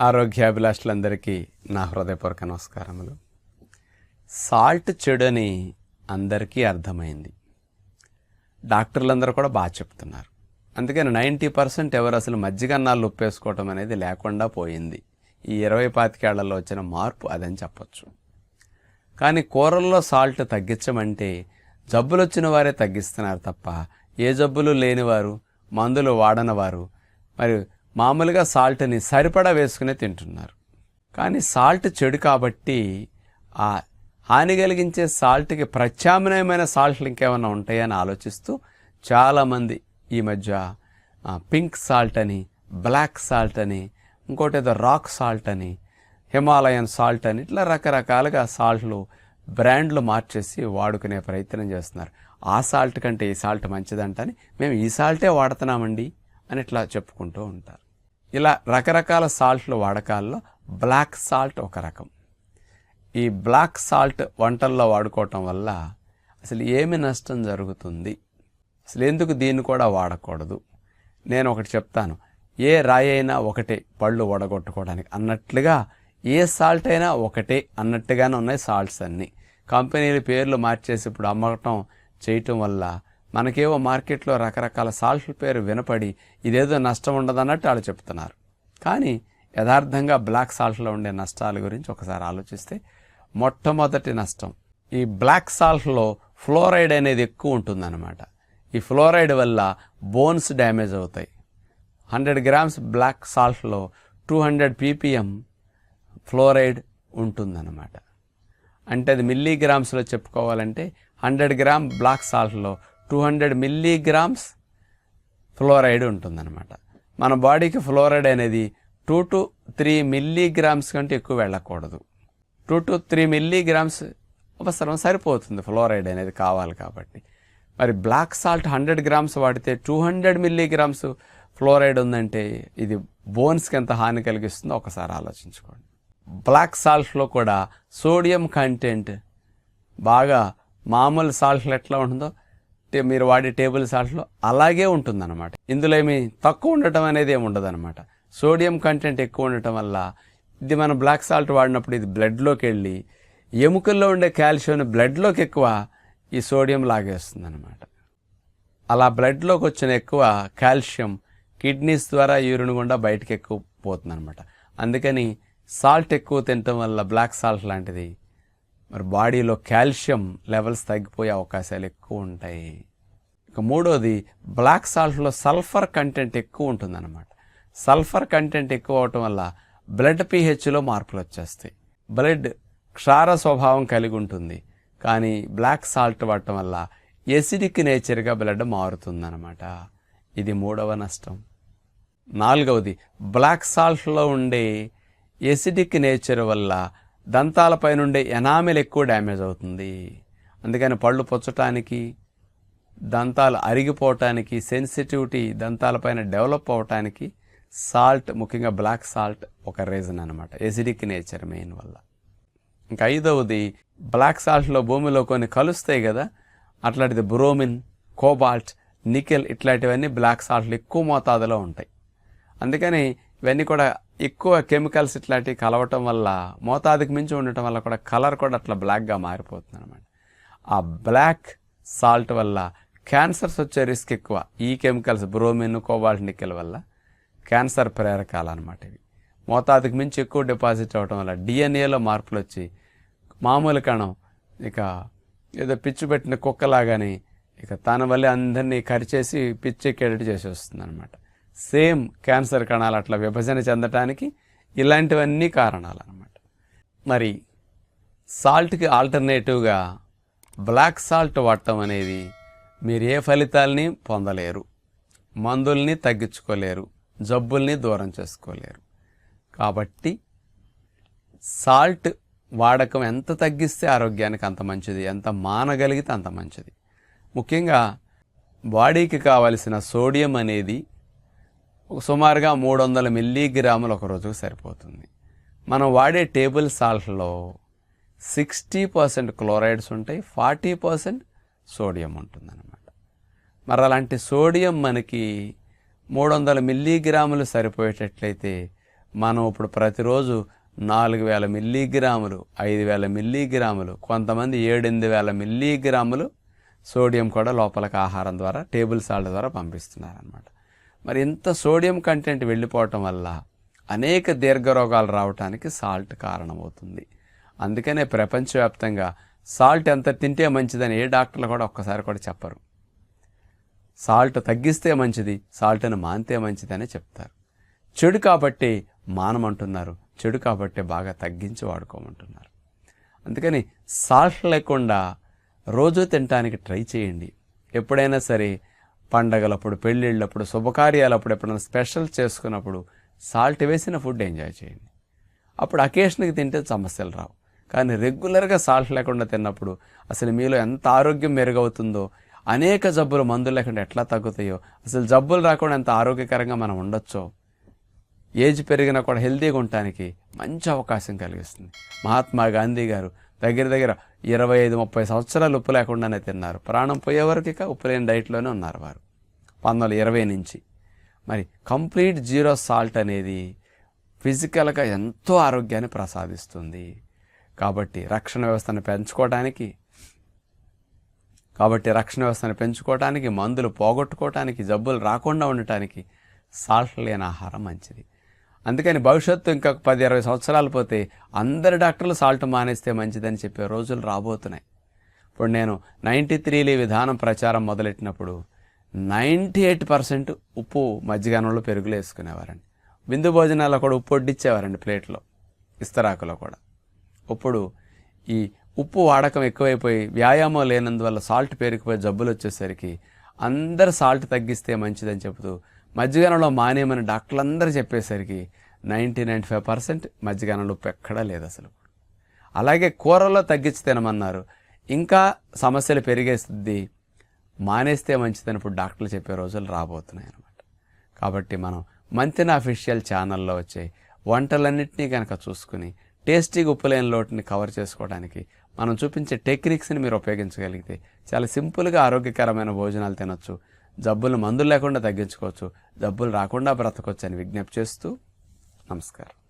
ఆరోగ్యాభిలాషులందరికీ నా హృదయపూర్వక నమస్కారములు. సాల్ట్ చెడు అందరికీ అర్థమైంది. డాక్టర్లందరూ కూడా బాగా చెప్తున్నారు. అందుకని నైంటీ పర్సెంట్ ఎవరు అసలు మజ్జిగన్నాళ్ళు ఉప్పేసుకోవటం అనేది లేకుండా పోయింది. ఈ ఇరవై పాతికేళ్ళలో వచ్చిన మార్పు అదని చెప్పచ్చు. కానీ కూరల్లో సాల్ట్ తగ్గించమంటే జబ్బులు వచ్చిన వారే తగ్గిస్తున్నారు తప్ప ఏ జబ్బులు లేనివారు మందులు వాడనవారు మరి మామూలుగా సాల్ట్ని సరిపడా వేసుకునే తింటున్నారు. కానీ సాల్ట్ చెడు కాబట్టి ఆ హాని కలిగించే సాల్ట్కి ప్రత్యామ్నాయమైన సాల్ట్లు ఇంకేమైనా ఉంటాయని ఆలోచిస్తూ చాలామంది ఈ మధ్య పింక్ సాల్ట్ అని బ్లాక్ సాల్ట్ అని ఇంకోటి ఏదో రాక్ సాల్ట్ అని హిమాలయన్ సాల్ట్ అని ఇట్లా రకరకాలుగా సాల్ట్లు బ్రాండ్లు మార్చేసి వాడుకునే ప్రయత్నం చేస్తున్నారు. ఆ సాల్ట్ కంటే ఈ సాల్ట్ మంచిదంటని మేము ఈ సాల్టే వాడుతున్నామండి అని ఇట్లా చెప్పుకుంటూ ఉంటారు. ఇలా రకరకాల సాల్ట్లు వాడకాల్లో బ్లాక్ సాల్ట్ ఒక రకం. ఈ బ్లాక్ సాల్ట్ వంటల్లో వాడుకోవటం వల్ల అసలు ఏమి నష్టం జరుగుతుంది? అసలు ఎందుకు దీన్ని కూడా వాడకూడదు? నేను ఒకటి చెప్తాను. ఏ రాయి అయినా ఒకటే పళ్ళు వడగొట్టుకోవడానికి అన్నట్లుగా ఏ సాల్ట్ అయినా ఒకటే అన్నట్టుగానే ఉన్నాయి సాల్ట్స్ అన్నీ. కంపెనీల పేర్లు మార్చేసి ఇప్పుడు అమ్మటం చేయటం వల్ల మనకేవో మార్కెట్లో రకరకాల సాల్ట్ పేరు వినపడి ఇదేదో నష్టం ఉండదన్నట్టు వాళ్ళు చెప్తున్నారు. కానీ యథార్థంగా బ్లాక్ సాల్ట్లో ఉండే నష్టాల గురించి ఒకసారి ఆలోచిస్తే మొట్టమొదటి నష్టం ఈ బ్లాక్ సాల్ట్లో ఫ్లోరైడ్ అనేది ఎక్కువ ఉంటుందన్నమాట. ఈ ఫ్లోరైడ్ వల్ల బోన్స్ డ్యామేజ్ అవుతాయి. హండ్రెడ్ గ్రామ్స్ బ్లాక్ సాల్ట్లో టూ హండ్రెడ్ పీపీఎం ఫ్లోరైడ్ ఉంటుందన్నమాట. అంటే అది మిల్లీగ్రామ్స్లో చెప్పుకోవాలంటే హండ్రెడ్ గ్రామ్ బ్లాక్ సాల్ట్లో టూ హండ్రెడ్ మిల్లీగ్రామ్స్ ఫ్లోరైడ్ ఉంటుందన్నమాట. మన బాడీకి ఫ్లోరైడ్ అనేది టూ టు త్రీ మిల్లీగ్రామ్స్ కంటే ఎక్కువ వెళ్ళకూడదు. టూ టు త్రీ మిల్లీగ్రామ్స్ అవసరం సరిపోతుంది ఫ్లోరైడ్ అనేది కావాలి కాబట్టి. మరి బ్లాక్ సాల్ట్ హండ్రెడ్ గ్రామ్స్ వాడితే టూ హండ్రెడ్ మిల్లీగ్రామ్స్ ఫ్లోరైడ్ ఉందంటే ఇది బోన్స్కి ఎంత హాని కలిగిస్తుందో ఒకసారి ఆలోచించుకోండి. బ్లాక్ సాల్ట్లో కూడా సోడియం కంటెంట్ బాగా మామూలు సాల్ట్లు ఎట్లా ఉంటుందో మీరు వాడే టేబుల్ సాల్ట్లో అలాగే ఉంటుందన్నమాట. ఇందులో ఏమి తక్కువ ఉండటం అనేది ఏమి ఉండదన్నమాట. సోడియం కంటెంట్ ఎక్కువ ఉండటం వల్ల ఇది మనం బ్లాక్ సాల్ట్ వాడినప్పుడు ఇది బ్లడ్లోకి వెళ్ళి ఎముకల్లో ఉండే కాల్షియం బ్లడ్లోకి ఎక్కువ ఈ సోడియం లాగేస్తుంది అనమాట అలా బ్లడ్లోకి వచ్చిన ఎక్కువ కాల్షియం కిడ్నీస్ ద్వారా యూరిన్ గుండా బయటకు ఎక్కువ పోతుంది అనమాట అందుకని సాల్ట్ ఎక్కువ తినటం వల్ల బ్లాక్ సాల్ట్ లాంటిది మరి బాడీలో కాల్షియం లెవెల్స్ తగ్గిపోయే అవకాశాలు ఎక్కువ ఉంటాయి. ఇక మూడోది బ్లాక్ సాల్ట్లో సల్ఫర్ కంటెంట్ ఎక్కువ ఉంటుందన్నమాట. సల్ఫర్ కంటెంట్ ఎక్కువ అవటం వల్ల బ్లడ్ పీహెచ్లో మార్పులు వచ్చేస్తాయి. బ్లడ్ క్షార స్వభావం కలిగి ఉంటుంది. కానీ బ్లాక్ సాల్ట్ వాడటం వల్ల ఎసిడిక్ నేచర్గా బ్లడ్ మారుతుందన్నమాట. ఇది మూడవ నష్టం. నాలుగవది బ్లాక్ సాల్ట్లో ఉండే ఎసిడిక్ నేచర్ వల్ల దంతాలపై నుండే ఎనామిల్ ఎక్కువ డ్యామేజ్ అవుతుంది. అందుకని పళ్ళు పుచ్చటానికి దంతాలు అరిగిపోవటానికి సెన్సిటివిటీ దంతాలపైన డెవలప్ అవటానికి సాల్ట్ ముఖ్యంగా బ్లాక్ సాల్ట్ ఒక రీజన్ అనమాట ఎసిడిక్ నేచర్ మెయిన్ వల్ల. ఇంకా ఐదవది బ్లాక్ సాల్ట్లో భూమిలో కొన్ని కలుస్తాయి కదా అట్లాంటిది బ్రోమిన్ కోబాల్ట్ నికెల్ ఇట్లాంటివన్నీ బ్లాక్ సాల్ట్లు ఎక్కువ మోతాదులో ఉంటాయి. అందుకని ఇవన్నీ కూడా ఎక్కువ కెమికల్స్ ఇట్లాంటివి కలవటం వల్ల మోతాదుకి మించి ఉండటం వల్ల కూడా కలర్ కూడా అట్లా బ్లాక్గా మారిపోతుంది అనమాట ఆ బ్లాక్ సాల్ట్ వల్ల క్యాన్సర్స్ వచ్చే రిస్క్ ఎక్కువ. ఈ కెమికల్స్ బ్రోమిన్ కోబాల్ట్ నికెల్ వల్ల క్యాన్సర్ ప్రేరకాలు అనమాట ఇవి. మోతాదుకి మించి ఎక్కువ డిపాజిట్ అవ్వటం వల్ల డిఎన్ఏలో మార్పులు వచ్చి మామూలు కణం ఇక ఏదో పిచ్చి పెట్టిన కుక్కలాగాని ఇక తన వల్లే అందరినీ కరిచేసి పిచ్చెక్కేటట్టు చేసి వస్తుంది అనమాట సేమ్ క్యాన్సర్ కణాలు అట్లా విభజన చెందటానికి ఇలాంటివన్నీ కారణాలు అనమాట మరి సాల్ట్కి ఆల్టర్నేటివ్గా బ్లాక్ సాల్ట్ వాడటం అనేది మీరు ఏ ఫలితాలని పొందలేరు. మందుల్ని తగ్గించుకోలేరు. జబ్బుల్ని దూరం చేసుకోలేరు. కాబట్టి సాల్ట్ వాడకం ఎంత తగ్గిస్తే ఆరోగ్యానికి అంత మంచిది ఎంత మానగలిగితే అంత మంచిది. ముఖ్యంగా బాడీకి కావలసిన సోడియం అనేది సుమారుగా మూడు వందల మిల్లీగ్రాములు ఒక రోజుకు సరిపోతుంది. మనం వాడే టేబుల్ సాల్ట్లో సిక్స్టీ పర్సెంట్ క్లోరైడ్స్ ఉంటాయి ఫార్టీ పర్సెంట్ సోడియం ఉంటుందన్నమాట. మరి అలాంటి సోడియం మనకి మూడు వందల మిల్లీగ్రాములు సరిపోయేటట్లయితే మనం ఇప్పుడు ప్రతిరోజు నాలుగు వేల మిల్లీగ్రాములు ఐదు వేల మిల్లీగ్రాములు కొంతమంది ఏడెనిమిది వేల మిల్లీగ్రాములు సోడియం కూడా లోపలికి ఆహారం ద్వారా టేబుల్ సాల్ట్ ద్వారా పంపిస్తున్నారనమాట మరి ఇంత సోడియం కంటెంట్ వెళ్ళిపోవటం వల్ల అనేక దీర్ఘ రోగాలు రావడానికి సాల్ట్ కారణమవుతుంది. అందుకనే ప్రపంచవ్యాప్తంగా సాల్ట్ ఎంత తింటే మంచిదని ఏ డాక్టర్లు కూడా ఒక్కసారి కూడా చెప్పరు. సాల్ట్ తగ్గిస్తే మంచిది సాల్ట్ని మానితే మంచిదని చెప్తారు. చెడు కాబట్టి మానమంటున్నారు చెడు కాబట్టి బాగా తగ్గించి వాడుకోమంటున్నారు. అందుకని సాల్ట్ లేకుండా రోజు తినటానికి ట్రై చేయండి. ఎప్పుడైనా సరే పండగలప్పుడు పెళ్ళిళ్ళప్పుడు శుభకార్యాలప్పుడు ఎప్పుడైనా స్పెషల్ చేసుకున్నప్పుడు సాల్ట్ వేసిన ఫుడ్ ఎంజాయ్ చేయండి. అప్పుడు అకేషన్కి తింటే సమస్యలు రావు. కానీ రెగ్యులర్గా సాల్ట్ లేకుండా తిన్నప్పుడు అసలు మీలో ఎంత ఆరోగ్యం మెరుగవుతుందో అనేక జబ్బులు మందులు లేకుండా ఎట్లా తగ్గుతాయో అసలు జబ్బులు రాకుండా ఎంత ఆరోగ్యకరంగా మనం ఉండొచ్చో ఏజ్ పెరిగినా కూడా హెల్తీగా ఉండటానికి మంచి అవకాశం కలిగిస్తుంది. మహాత్మా గాంధీ గారు దగ్గర దగ్గర ఇరవై ఐదు ముప్పై సంవత్సరాలు ఉప్పు లేకుండానే తిన్నారు. ప్రాణం పోయే వరకు ఇక ఉప్పు లేని డైట్లోనే ఉన్నారు వారు. పంతొమ్మిది ఇరవై నుంచి. మరి కంప్లీట్ జీరో సాల్ట్ అనేది ఫిజికల్గా ఎంతో ఆరోగ్యాన్ని ప్రసాదిస్తుంది. కాబట్టి రక్షణ వ్యవస్థను పెంచుకోవడానికి కాబట్టి రక్షణ వ్యవస్థను పెంచుకోవడానికి మందులు పోగొట్టుకోవటానికి జబ్బులు రాకుండా ఉండటానికి సాల్ట్ లేని ఆహారం మంచిది. అందుకని భవిష్యత్తు ఇంకా పది ఇరవై సంవత్సరాలు పోతే అందరి డాక్టర్లు సాల్ట్ మానేస్తే మంచిదని చెప్పే రోజులు రాబోతున్నాయి. ఇప్పుడు నేను నైంటీ త్రీలీ విధానం ప్రచారం మొదలెట్టినప్పుడు నైంటీ ఎయిట్ పర్సెంట్ ఉప్పు మజ్జిగానంలో పెరుగులు వేసుకునేవారండి. విందు భోజనాల్లో కూడా ఉప్పు వడ్డిచ్చేవారండి ప్లేట్లో ఇస్తరాకులో కూడా. ఇప్పుడు ఈ ఉప్పు వాడకం ఎక్కువైపోయి వ్యాయామం లేనందువల్ల సాల్ట్ పెరిగిపోయి జబ్బులు వచ్చేసరికి అందరు సాల్ట్ తగ్గిస్తే మంచిదని చెబుతూ మజ్జిగనంలో మానేయమని డాక్టర్లందరూ చెప్పేసరికి నైంటీ నైంటీ ఫైవ్ పర్సెంట్ మజ్జిగనంలో ఉప్పు ఎక్కడా లేదు అసలు అలాగే కూరల్లో తగ్గించి తినమన్నారు. ఇంకా సమస్యలు పెరిగేస్తుంది. మానేస్తే మంచిదని ఇప్పుడు డాక్టర్లు చెప్పే రోజులు రాబోతున్నాయి అన్నమాట. కాబట్టి మనం మంతిన అఫీషియల్ ఛానల్లో వచ్చే వంటలన్నింటినీ కనుక చూసుకుని టేస్టీగా ఉప్పులేని లోటుని కవర్ చేసుకోవడానికి మనం చూపించే టెక్నిక్స్ని మీరు ఉపయోగించగలిగితే చాలా సింపుల్గా ఆరోగ్యకరమైన భోజనాలు తినొచ్చు జబ్బులు మందులు లేకుండా తగ్గించుకోవచ్చు జబ్బులు రాకుండా బ్రతకొచ్చు అని విజ్ఞప్తి చేస్తూ నమస్కారం.